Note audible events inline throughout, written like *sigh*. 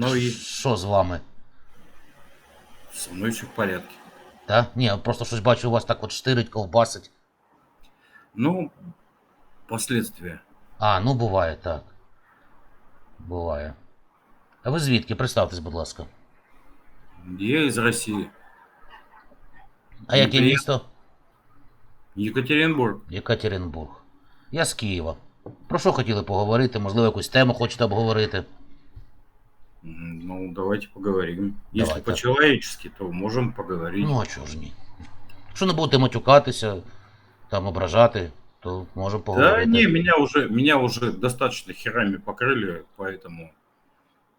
Ну и Що з вами? со мной все в порядке. Та? Ні, просто щось бачу, у вас так от штирить, ковбасить. Ну, последствия. А, ну буває так. Буває. А ви звідки? Представтесь, будь ласка. Я из России. А яке Неприємно. місто? Екатеринбург. Єкатеринбург. Я з Києва. Про що хотіли поговорити? Можливо, якусь тему хочете обговорити? М, Ну, давайте поговорим. Если Давайте. по-человечески, то можем поговорить. Ну, а чого ж ні? Якщо не будете матюкатися, там ображати, то можемо да поговорити. не, меня уже, меня уже достаточно херами покрыли, поэтому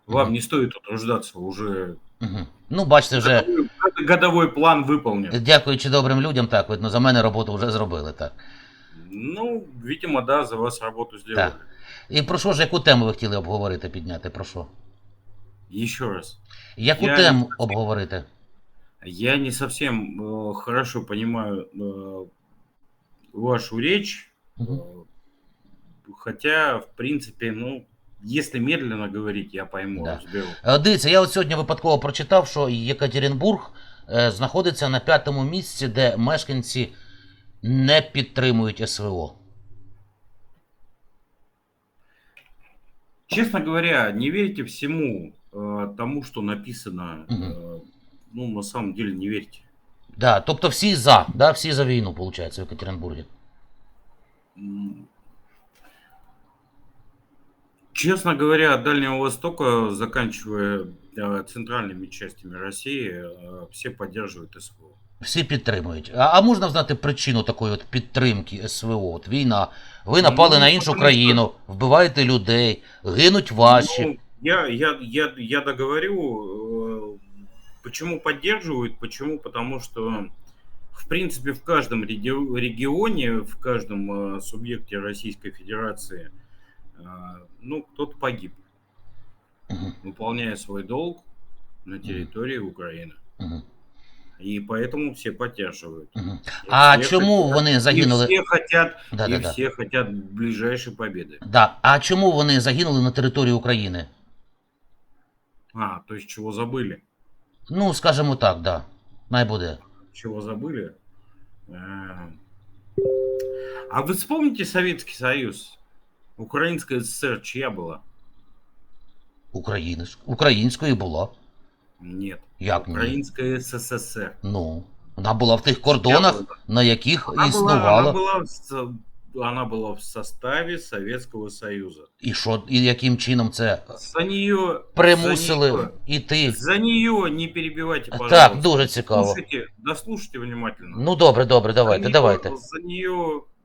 вам Мгм. не стоит утруждаться. Уже Угу. Ну, бачите, вже годовой, годовой план выполнен. дякуючи добрим людям, так, видно, за мене роботу вже зробили, так. Ну, видимо, да, за вас работу сделали. Так. І про що ж, яку тему ви хотіли обговорити, підняти? Про що? Еще раз. Яку Я- тему обговорити? Я не совсем э, хорошо понимаю э, вашу речь, Мгм. э, хотя, в принципе, ну, если медленно говорить, я пойму. Да. разберу. Е, Дивіться, я от сьогодні випадково прочитав, що Єкатеринбург е, знаходиться на п'ятому місці, де мешканці не підтримують СВО. Честно говоря, не верьте всему э, тому, что написано. Мгм. э, ну, на самом деле, не верьте. Да, тобто всі за, да, всі за війну, виходить, в Екатеринбургі. М. Честно говоря, от Дальнего Востока, заканчивая э, центральными частями России, э, все поддерживают СВО. Всі підтримують. А, а можна знати причину такої от підтримки СВО? От війна. Ви напали Ну, на іншу тому що- країну, вбиваєте людей, гинуть ваші. Ну, я, я, я, я договорю, э, почему поддерживают, почему, потому что, в принципе, в каждом реги- регионе, в каждом э, субъекте Российской Федерации, э, ну, кто-то погиб, Мгм, выполняя свой долг на территории Украины. мгм, И поэтому все поддерживают. мгм. И А все чому хотят- вони И загинули? все хотят, Да, и да, да. все хотят ближайшей победы. Да. А чому вони загинули на території України? А, то есть чего забыли? Ну, скажімо так, да. Най буде. чего забыли. Э, А вы вспомните Советский Союз? Украинская ССР чья была? Українськ- Українською була. Нет. Як ні? Украинская СССР. Ну, вона була в тих кордонах, Чья была? на яких Она была, она, існувала. была в, со- она была в составе Советского Союза. І що, і яким чином це За нее... примусили За нее, іти? за нее не перебивайте, пожалуйста. Так, дуже цікаво. Слушайте, дослушайте внимательно. Ну добре, добре, давайте, за нее, давайте. За нее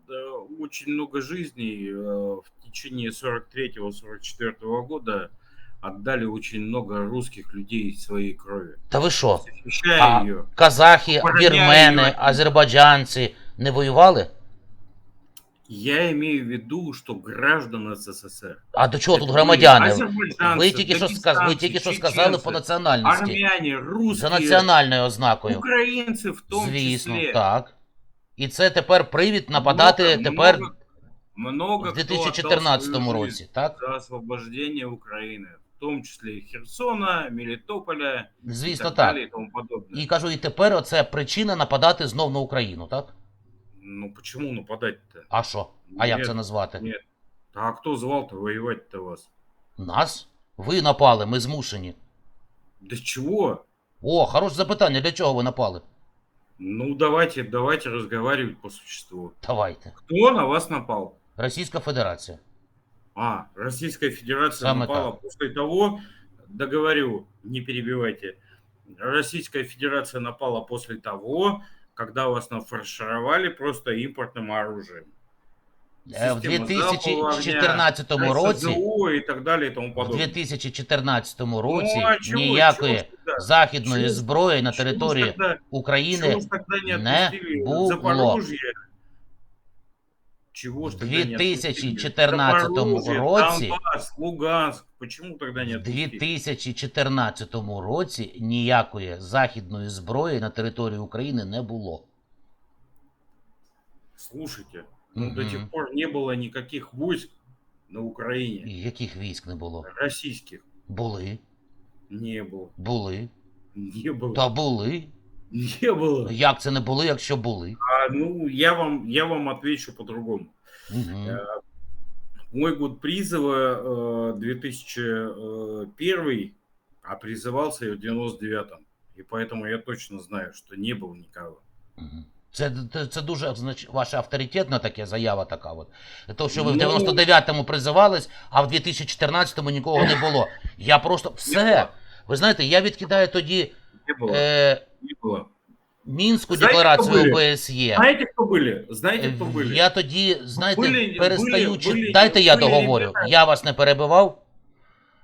э, очень много жизней э, в течение 43-44 года отдали очень много русских людей своей крови. Та ви що? Защищая А ее. казахи, Охороняю вірмени, її. азербайджанці не воювали? Я имею в виду, что граждан СССР. А до чого Это тут были громадяни? азербайджанцы, Ви тільки що сказ... ви тільки що сказали по дагестанцы, національності. Армяне, русские, За національною ознакою. украинцы в том Звісно, числе. так. І це тепер привід нападати Много- тепер много- много в кто 2014 отдал свою році, так? за освобождение Украины, в том числе и Херсона, Мелитополя Звісно, и так, так. далее и тому подобное. І кажу, і тепер оце причина нападати знов на Україну, так? Ну почему нападать-то? А що? А як Нет, це назвати? Нет. А кто звал-то воевать-то вас? Нас? Ви напали, ми змушені. Да с чего? О, хороше запитання, для чого ви напали? Ну давайте, давайте разговаривать по существу. Давайте. Кто на вас напал? Російська Федерація. А, Российская Федерация Самое напала так. после того, договорю, не перебивайте. Российская Федерация напала после того, когда вас нафаршировали просто импортным оружием. Е, В Система залпового огня, 2014 році, СЗУ и так далее и тому в 2014 році Ну, чого, ніякої чого західної чого зброї на території тогда- України чого, не було. Запорожье? Чего ж В тогда не отпустили? 2014 Запорожье, році- Донбасс, Луганск. Почему тогда не в отпустили? 2014 році ніякої західної зброї на території України не було. Слушайте, ну, до Мгм. тех пор не было никаких войск на Украине, І Яких військ не було? российских. Були. Не было. Були. Не было. Та були. Не было. Як це не були, якщо були? А, ну, я вам, я вам отвечу по-другому. Угу. Э, Мой год призыва э, 2001, а призывался я в 99-м. И поэтому я точно знаю, что не было никого. Мгм. Це, це, це дуже знач, ваша авторитетна така заява така. От. То, що ви в Ну- 99-му призивались, а в 2014-му нікого не було. Я просто все. Ви знаєте, я відкидаю тоді Не было. е, Не было. Мінську Знаєте, декларацію хто ОБСЄ. Знаете, кто были? Знаете, Е, кто были? Я тоді, знаєте, Були- перестаю були- чи- були- Дайте я були договорю. ребята- Я вас не перебивав.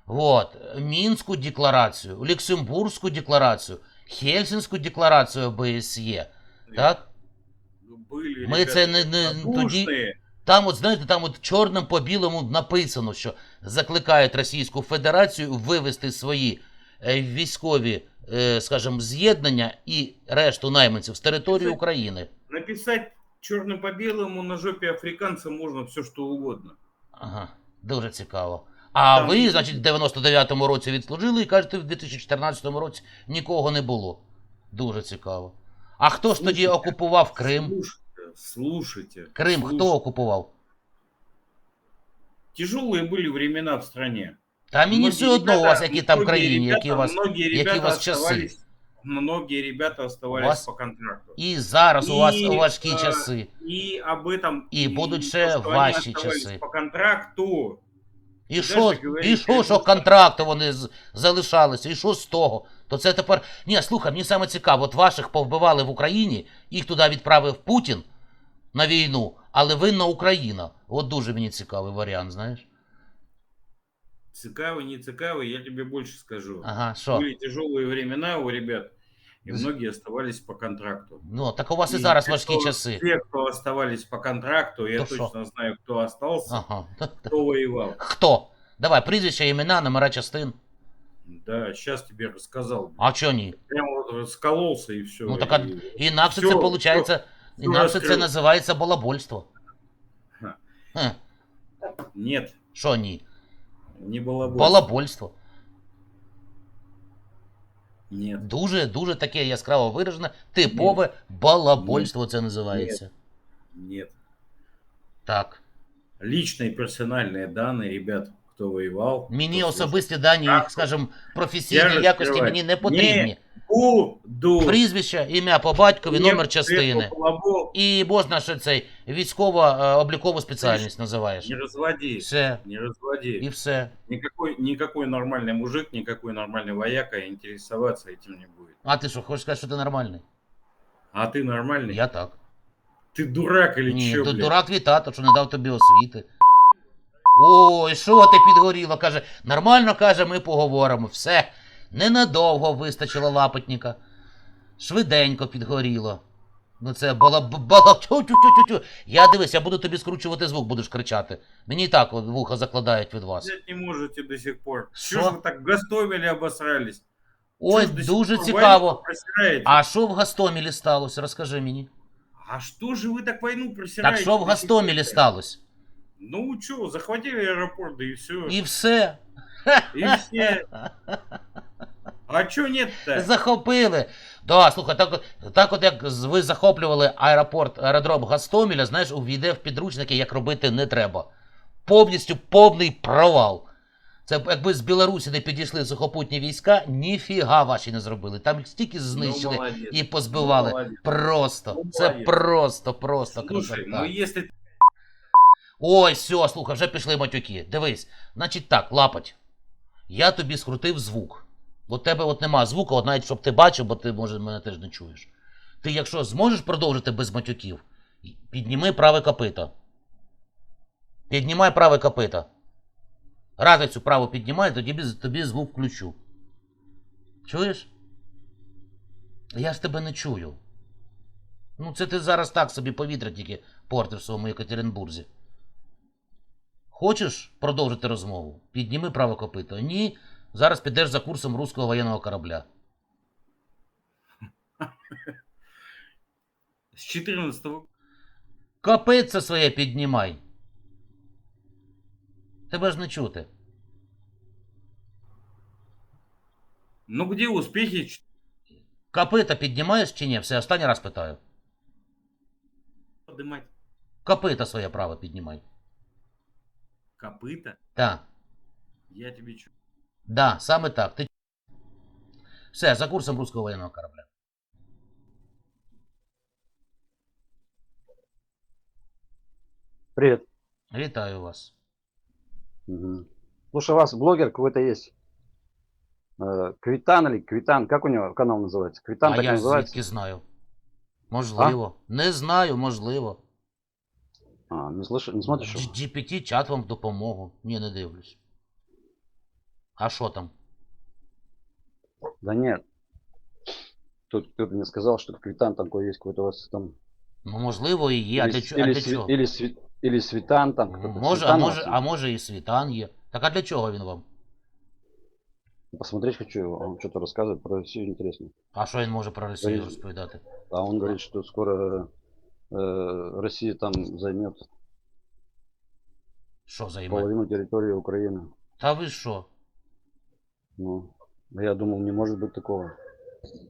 Вот. Мінську декларацію, Люксембурзьку декларацію, Хельсінську декларацію ОБСЄ. Так? Были Ми це не- не- тоді- тоді... Там, от знаєте, там от чорним по білому написано, що закликають Російську Федерацію вивести свої е, військові, е, скажімо, з'єднання і решту найманців з території Це- України. Написать черным по белому на жопе африканца можно все что угодно. Ага, дуже цікаво. А Там- ви, значить, в 99-му році відслужили і кажете, в 2014 році нікого не було. Дуже цікаво. А хто ж тоді Слушайте, окупував Крим? Слушайте, слушайте. Крим слушайте. хто окупував? Тяжелые были времена в стране. Та мені Многие все одно у вас, які там ребята- які у вас. які у вас часи? многие ребята оставались вас- по контракту. І зараз у вас І, у важкі е, часи. И об этом И будут то, ще оставались часи. по контракту. І що, і що, що що контракти вони залишалися, і що з того? То це тепер. Ні, слухай, мені саме цікаво, от ваших повбивали в Україні, їх туди відправив Путін на війну, але винна Україна. От дуже мені цікавий варіант, знаєш? Цикавый, не цикавый, я тебе больше скажу. Ага, що? Были тяжелые времена у ребят, и З- многие оставались по контракту. Ну, так у вас і И зараз те, важкі кто- часи. Те, кто оставались по контракту, я То шо? точно знаю, кто остался, Ага. кто воевал. *laughs* Хто? Давай, прізвища, імена, номера частин. Да, сейчас тебе рассказал. А чо ні? Прям вот раскололся и все. Ну так а інакше це Всё, виходить, інакше це розкрив. називається балабольство. Ха. Е, Нет, Що ні? не было больше. Балабольство. Нет. Дуже, дуже таке яскраво виражене, типове балабольство це називається. Нет. Так. Личные персональные данные ребят, кто воевал. Мені кто особисті дані, Так. скажімо, Я професійні розкриваю. якості мені не потрібні. Ні. Буду. Прізвище, ім'я по батькові, Нет, номер частини. эту балабол І можна ще цей військова е, облікову спеціальність називаєш. Не разводи. Все. Не разводи. І все. Никакой, никакой нормальный мужик, никакой нормальный вояка интересоваться этим не будет. А ти що, хочеш сказати, що ти нормальний? А ты нормальный? Я так. Ты дурак или Ні, чё, тут блядь? дурак твій тато, що не дав тобі освіти. Ой, що ти підгоріло? Каже, нормально каже, ми поговоримо. Все. Ненадовго вистачило лапотника. Швиденько підгоріло. Ну це бала бала. тю тю тю тю Я дивись, я буду тобі скручувати звук, будеш кричати. Мені і так от вуха закладають від вас. Взять не можете до сих пор. Шо? Что же вы так в Гастомеле обосрались? Ой, Чё ж до сих дуже пор цікаво. войну просираете? А що в Гастомілі сталося? Розкажи мені. А что же вы так войну просираете? Так що в до сих Гастомілі пор? сталося? Ну что, захватили аэропорт, да и все. І все. И *laughs* все. А что нет-то? Захопили. Да, слухай, так, так от як ви захоплювали аеропорт, аеродром Гастоміля, знаєш, увійде в підручники, як робити не треба. Повністю повний провал. Це б якби з Білорусі не підійшли сухопутні війська, ніфіга ваші не зробили. Там їх стільки знищили Ну, і позбивали. Ну. Просто. Ну, Це молодець. просто, просто Слушай, красота. ну если Ой, все, слухай, вже пішли матюки. Дивись. Значить так, лапать. Я тобі скрутив звук. Бо тебе от нема звуку, от навіть щоб ти бачив, бо ти, може, мене теж не чуєш. Ти, якщо зможеш продовжити без матюків, підніми праве копито. Піднімай праве копито. Разицю праву піднімай, тоді тобі, звук включу. Чуєш? Я ж тебе не чую. Ну, це ти зараз так собі повітря тільки портиш в своєму Екатеринбурзі. Хочеш продовжити розмову? Підніми праве копито. Ні. Зараз підеш за курсом руського воєнного корабля. *laughs* с 14 Копитце своє піднімай. Тебе ж не чути. Ну где успехи? Ч- Копита піднімаєш чи ні? Все, останній раз питаю. Подымать Копита своє право піднімай. копыта? Так. Я тебе чё? Да, саме так. Ти... Все, за курсом руського воєнного корабля. Привет. Вітаю вас. Мгм. Слушай, у вас блогер какой-то есть. Э, Квитан или Квитан, как у него канал называется? Квитан а так я называется? звідки знаю? Можливо. Не знаю, можливо. А, не слышишь, не смотришь? его? G- GPT чат вам в допомогу. Ні, не дивлюсь. А що там? Да нет. Тут кто-то мне сказал, что Квитан такой есть, какой-то у вас там. Ну, можливо, і є. А или, для, с- чо- а или, для сви- чого? или, сви- или Светан там. кто-то. Може, а Светан у вас може, есть? а може і світан є. Так а для чого він вам? Посмотреть хочу, его, он что-то рассказывает про Россию интересно. А що він може про Росію Різ- розповідати? А он говорит, что скоро э, Россия там займет Що займе? половину территории Украины. Та ви що? Ну, а я думал, не может быть такого,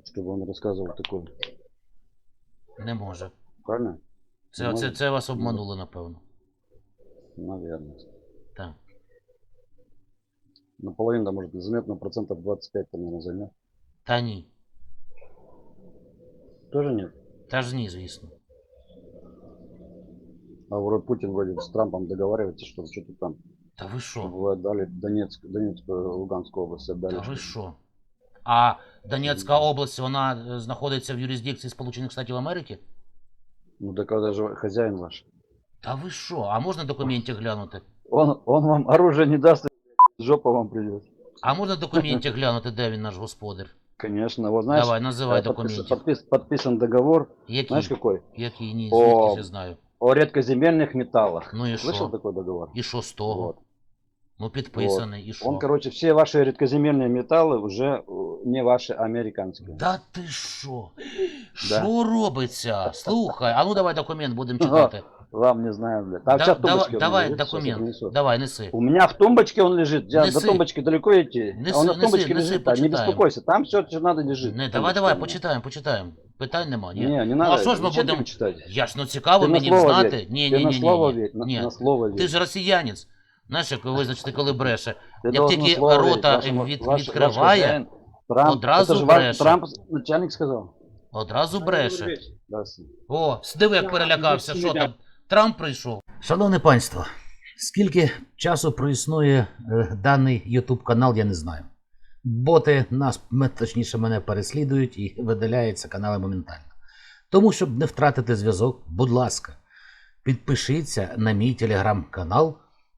чтобы он рассказывал такое. Не може. Правильно? Це, Не це, може? це вас обманули, напевно. Наверное. Так. Наполовину, да, может, заметно процентов 25, там, наверное, займет. Та ні. Тоже нет. Та ж ні, звісно. А вроде Путин вроде с Трампом договаривается, что что-то там, Та ви що? чтобы вы отдали Донецк, Донецкую, Луганскую область отдали. Та ви чтобы- що? А Донецька область, вона е, знаходиться в юрисдикції Сполучених Штатів Америки? Ну, так это же хозяин ваш. Та ви що? А можна документи глянути? Он, он вам оружие не даст, жопа вам придет. А можна документи глянути, де він наш господар? Конечно, вот знаешь, Давай, називай э, подпис- документи. подпис- подписан договор, Які? знаешь какой? Які? Ні, О. звідки я знаю. О редкоземельных металлах. Ну і Слышал що? такой договор? І що з того? Вот. Ну підписаний, і що? Он, короче, все ваши редкоземельные металлы уже э, не ваши, а американские. Да ти що? Да. Що робиться? Слухай, а ну давай документ будемо Ага. читати. Вам не знаю, блядь. А у Да- тебя в давай тумбочке он давай лежит, сейчас я документ. принесу. Давай, неси. У меня в тумбочке он лежит. Я Неси. до тумбочки далеко идти. Неси, он на тумбочке неси, неси, лежит, да, не почитаем. беспокойся. Там все, что надо, лежит. Не, давай, Тумбочка давай, у меня. почитаємо, почитаємо. Питань нема, ні. Не, не Ну, надо. а що ж ми Зачем будемо- тебе читать? Я ж ну цікаво Ти на мені слово знати. вір. Ні, Ты ні, на ні, слово ні. верь, на, Ні. на слово верь. Ти ж росіянець. Знаєш, як визначити, коли бреше. Як тільки слово рота від- ваш- відкриває, ваш Трамп, одразу ваш бреше. Трамп начальник сказал. Одразу бреше. О, диви, як перелякався, що там. Трамп прийшов. Шановне панство, скільки часу проіснує е, даний YouTube канал, я не знаю. Боти нас, точніше, мене переслідують і видаляються канали моментально. Тому, щоб не втратити зв'язок, будь ласка, підпишіться на мій телеграм-канал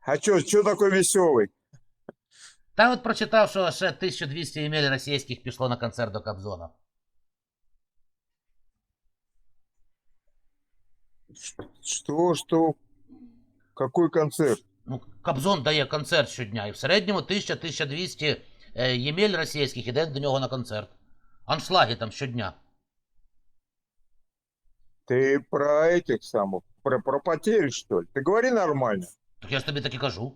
А чё, чё такой веселый? Та от прочитав, що ще 1200 емель російських пішло на концерт до Кобзона. Что, что? Какой концерт? Ну, Кобзон дає концерт щодня, і в середньому 1000-1200 е, ємель російських іде до нього на концерт. Аншлаги там щодня. Ты про этих самых, про, про потери, что ли? Ты говори нормально. Так я ж тобі так і кажу.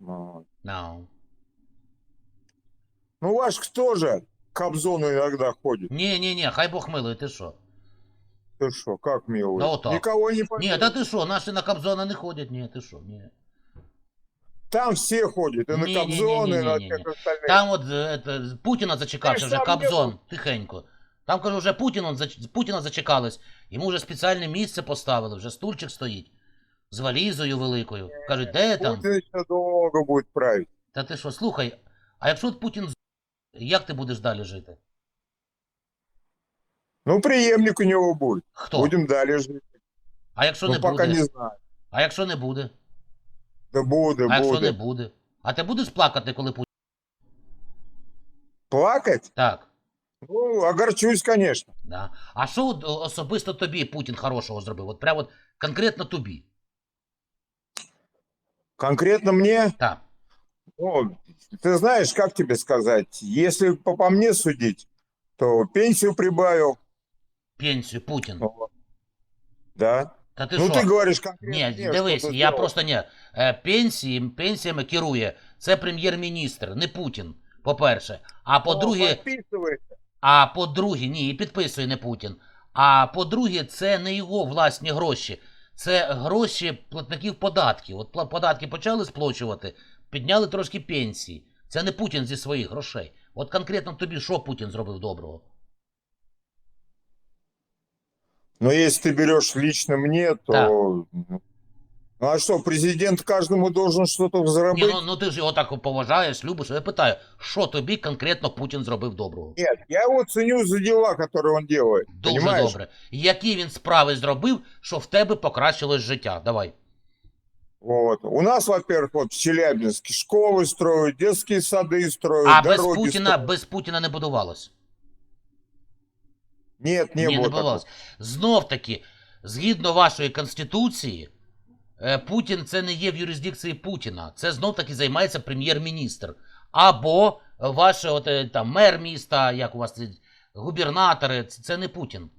Ну, No. ну ваш кто же к Кобзону иногда ходит? Ні, ні, ні, хай Бог милує, ти що? Ты что, как милый? Да вот так. Никого не Ні, поверишь. та ти що, наші на Кобзона не ходять, ні, ти що, ні. Там все ходят, и на Не-не-не-не-не-не-не. Кобзон, и на всех остальных. Там от е, это, Путіна зачекався Ти вже ж сам Кобзон, тихенько. Там, кажу, вже Путін, он, зач- Путіна зачекались. Йому вже спеціальне місце поставили, вже стульчик стоїть. З валізою великою. Кажуть, де там? Путин еще долго будет править. Та ти що, слухай, а якщо от Путін з- як ти будеш далі жити? Ну, преемник у него будет. Хто? Будем далее жить. А якщо ну, не пока буде? не знаю. А якщо не буде? Да буду, А якщо не буде? А ти будеш плакати, коли Путін? Плакать? Так. Ну, огорчусь, конечно. Да. А що от, о, особисто тобі Путін хорошого зробив? От прямо от конкретно тобі. Конкретно мне, Так. ну, ты знаешь, как тебе сказать, если по, по мне судить, то пенсию прибавил, Пенсію Путін. вот. да. Та ти ну, що? ты говоришь конкретно Ні, мне, дивись, что ты я сделал. просто ні. Е, Пенсії, пенсіями керує. Це прем'єр-міністр, не Путін, по-перше. А Ну, по-друге, подписывай. а по-друге, ні, і підписує не Путін. А по-друге, це не його власні гроші. Це гроші платників податків. От податки почали сплачувати, підняли трошки пенсії. Це не Путін зі своїх грошей. От конкретно тобі що Путін зробив доброго? Ну, если ти береш лично мне, то... Да. Ну а что, президент каждому должен что-то Ні, заработать? ну, ну ти ж його так поважаєш, любиш. Я питаю, що тобі конкретно Путін зробив доброго? Нет, я его ценю за дела, которые он делает. Дуже понимаешь? добре. Які він справи зробив, що в тебе покращилось життя? Давай. Вот. У нас, во-первых, вот в Челябинске школы строят, детские сады строят, А без дороги Путіна, строят. без Путіна не будувалось. Нет, не Ні, было не такого. будувалось. Знов таки, згідно вашої конституції, е, Путін це не є в юрисдикції Путіна. Це знов таки займається прем'єр-міністр. Або ваш от, е, там, мер міста, як у вас губернатори, це, це не Путін.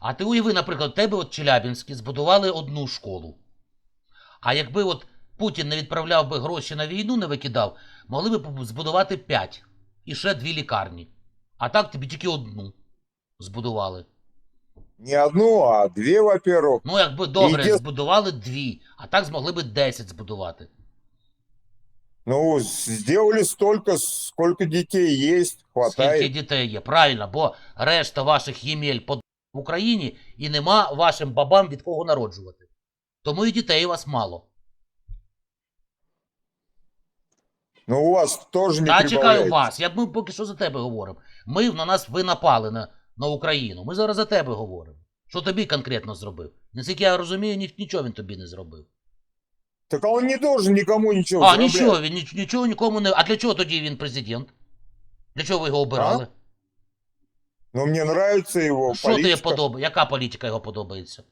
А ти уяви, наприклад, тебе от Челябінські збудували одну школу. А якби от Путін не відправляв би гроші на війну, не викидав, могли б збудувати п'ять і ще дві лікарні. А так тобі тільки одну збудували. Не одну, а две, во-первых. Ну, якби добре Іде- збудували дві, а так змогли би 10 збудувати. Ну, сделали столько, сколько детей есть, хватает. Скільки дітей є, правильно, бо решта ваших ємель по в Україні і нема вашим бабам від кого народжувати. Тому і дітей у вас мало. Но у вас тоже не Та чекаю прибавляется. вас. Я б ми поки що за тебе говоримо. Ми на нас ви напали на, на Україну. Ми зараз за тебе говоримо. Що тобі конкретно зробив? Наскільки я розумію, ні, нічого він тобі не зробив. Так а он не должен никому ничего А, зараблять. нічого, він ніч- нічого нікому не. А для чого тоді він президент? Для чого ви його обирали? Но мне нравится его Що тобі политика. подобається? Яка політика його подобається?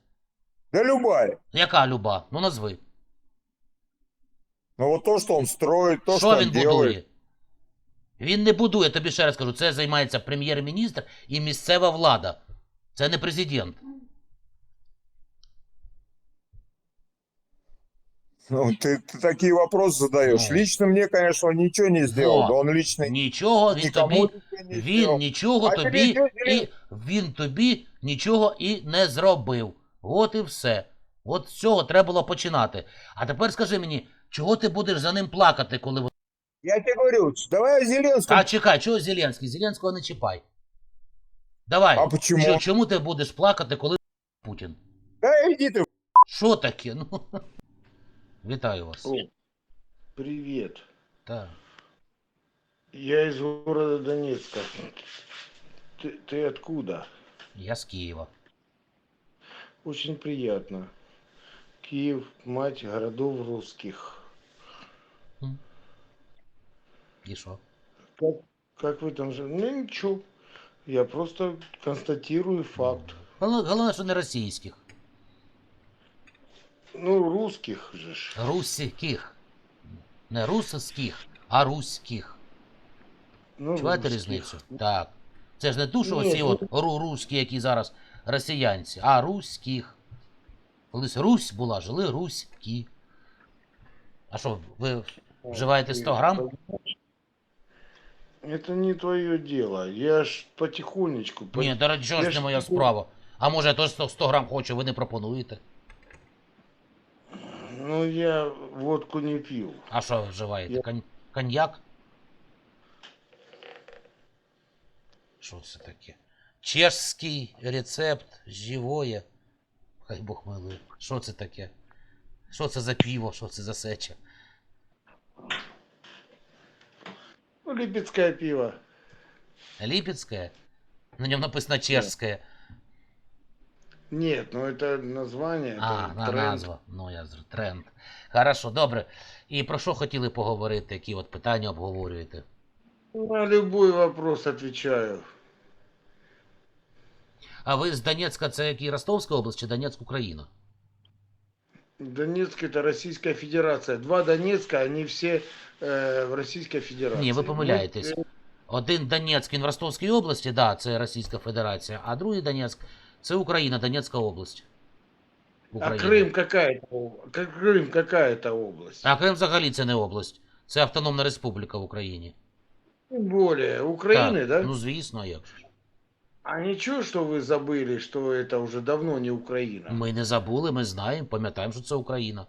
Да любая. Яка люба? Ну назви. Но вот то, что он строит, то, что, що он він делает. будує? Він не будує, тобі ще раз кажу, це займається прем'єр-міністр і місцева влада. Це не президент. Ну, ты, ты такие вопросы задаешь. Ну. Лично мне, конечно, он ничего не сделал. Вот. Да он лично Нічого він никому тобі. ничего не Він сделал. нічого А тобі телевізор- і він тобі нічого і не зробив. От і все. От з цього треба було починати. А тепер скажи мені, чого ти будеш за ним плакати, коли ви- Я тебе говорю, давай о Зеленском. А чекай, чого Зеленський? Зеленського не чіпай. Давай. А почему? Чо- чому ти будеш плакати, коли *laughs* Путін? Да иди ты. Що таке? *laughs* Ну. *laughs* Вітаю вас. О, привет. Так. Я из города Донецка. Ты, ты откуда? Я з Києва. Очень приятно. Киев, мать городов русских. І що? Как, как вы там живете? Ну ничего. Я просто констатирую факт. Головне, що не російських. Ну, русских же ж. Руських. Не русських, а руських. Ну, Чуваєте русских. різницю? Так. Це ж не ту, що Ні, оці ну- от ру руські, які зараз росіянці, а руських. Колись Русь була, жили руські. А що, ви вживаєте 100 грам? Это не твое дело. Я ж потихонечку. по- Ні, до речі, ж не моя справа. А може я теж 100 100 грам хочу, ви не пропонуєте? Ну, я водку не пил. А що ви вживаєте? Я- Конь... Коньяк? Що це таке? Чешський рецепт, живое. Хай Бог милує. Що це таке? Що це за пиво? Що це за сеча? Ну, липецкое пиво. Липецкое? На нем написано чешское. Нет, ну это название. А, это на, тренд. назва. Ну, я зр... тренд. Хорошо, добре. І про що хотіли поговорити, які от питання обговорюєте? На любой вопрос отвечаю. А ви з Донецька, це який Ростовська область чи Донецьк Україна? Донецк это Российская Федерация. Два Донецка, они все э, в Российской Федерации. Ні, ви помиляєтесь. Ну, Один Донецьк він в Ростовській області, да, це Російська Федерація, а другий Донецьк це Україна, Донецька область. а Україна. Крым какая-то, об- как Крым какая-то область. А Крим взагалі це не область. Це Автономна Республіка в Україні. Тем более, Украины, Так, да? Ну, звісно, а як же. ж. А ничего, что вы забыли, что это уже давно не Украина. Ми не забули, ми знаємо, пам'ятаємо, що це Україна.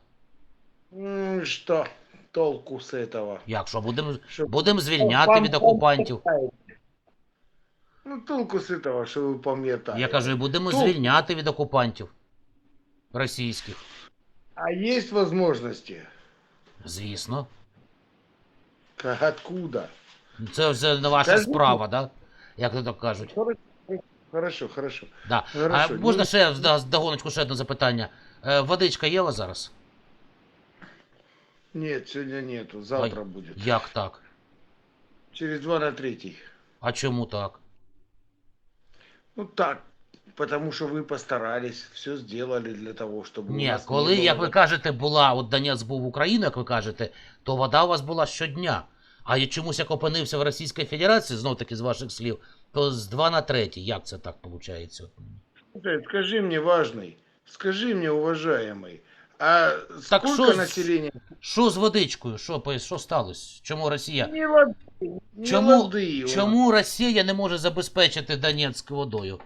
М, Что толку с этого? Як що, будемо Что- будем звільняти Вам- від окупантів. Ну, толку с этого, что вы пам'ятаєте. Я кажу, і будемо Толку. звільняти від окупантів російських. А есть возможности? Звісно. Как, откуда? Це вже не ваша Скажіть. справа, да? Як то так кажуть. Хорошо, хорошо. Да. Хорошо, а можна ну- ще да, догоночку ще одне запитання. Е, водичка є у вас зараз? Нет, сегодня нету, завтра будет. Як так? Через два на третий. А чому так? Ну так, потому что вы постарались, все сделали для того, чтобы у Ні, нас коли, не як было- ви кажете, була, от Донець був Україною, як ви кажете, то вода у вас була щодня. А я чомусь як опинився в Російській Федерації, знов таки з ваших слів, то з 2 на 3. Як це так виходить? Слушай, Скажи мне, важный, скажи мне, уважаемый, а Так сколько что с- населения? Що з водичкою? Що, пояс- що сталося? Чому Росія? Не воды, не Чому, воды у нас. чому Росія не може забезпечити Донецьк водою?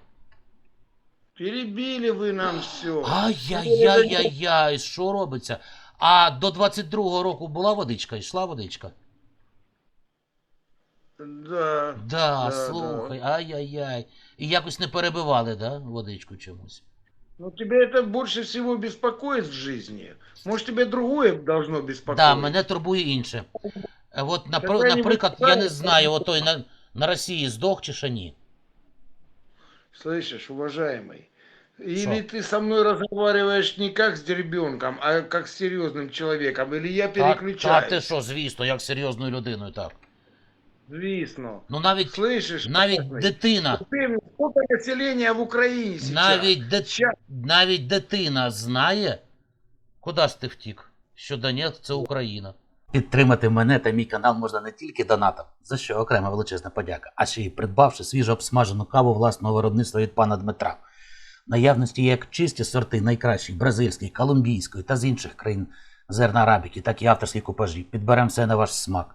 Перебили вы нам все. Ай-яй-яй-яй-яй, що робиться? А до 22-го року була водичка, йшла водичка? Да. Да, Да, слухай, ай-яй-яй. І якось не перебивали, да, водичку чомусь. Ну тебя это больше всего беспокоит в жизни. Может тебе другое должно беспокоить? Да, мене турбує інше. Е, От, напр- Какая-нибудь наприклад, я не правильная знаю, отой на, на Росії здох чи ще ні. Слышишь, уважаемый? Или Шо? ты со мной разговариваешь не как с ребенком, а как с серьезным человеком, или я Та, переключаюсь. та ти що, звісно, як з серйозною людиною, так. Звісно. Ну навіть, Слышишь? навіть важный? дитина, Ты мне, Сколько населения в Украине сейчас? навіть, де, Ща- навіть дитина знає, куди ж ти втік, що Донець це Україна. Підтримати мене та мій канал можна не тільки донатом, за що окрема величезна подяка, а ще й придбавши свіжо обсмажену каву власного виробництва від пана Дмитра. В Наявності є як чисті сорти найкращих бразильської, колумбійської та з інших країн зерна арабіки, так і авторські купажі. Підберемо все на ваш смак.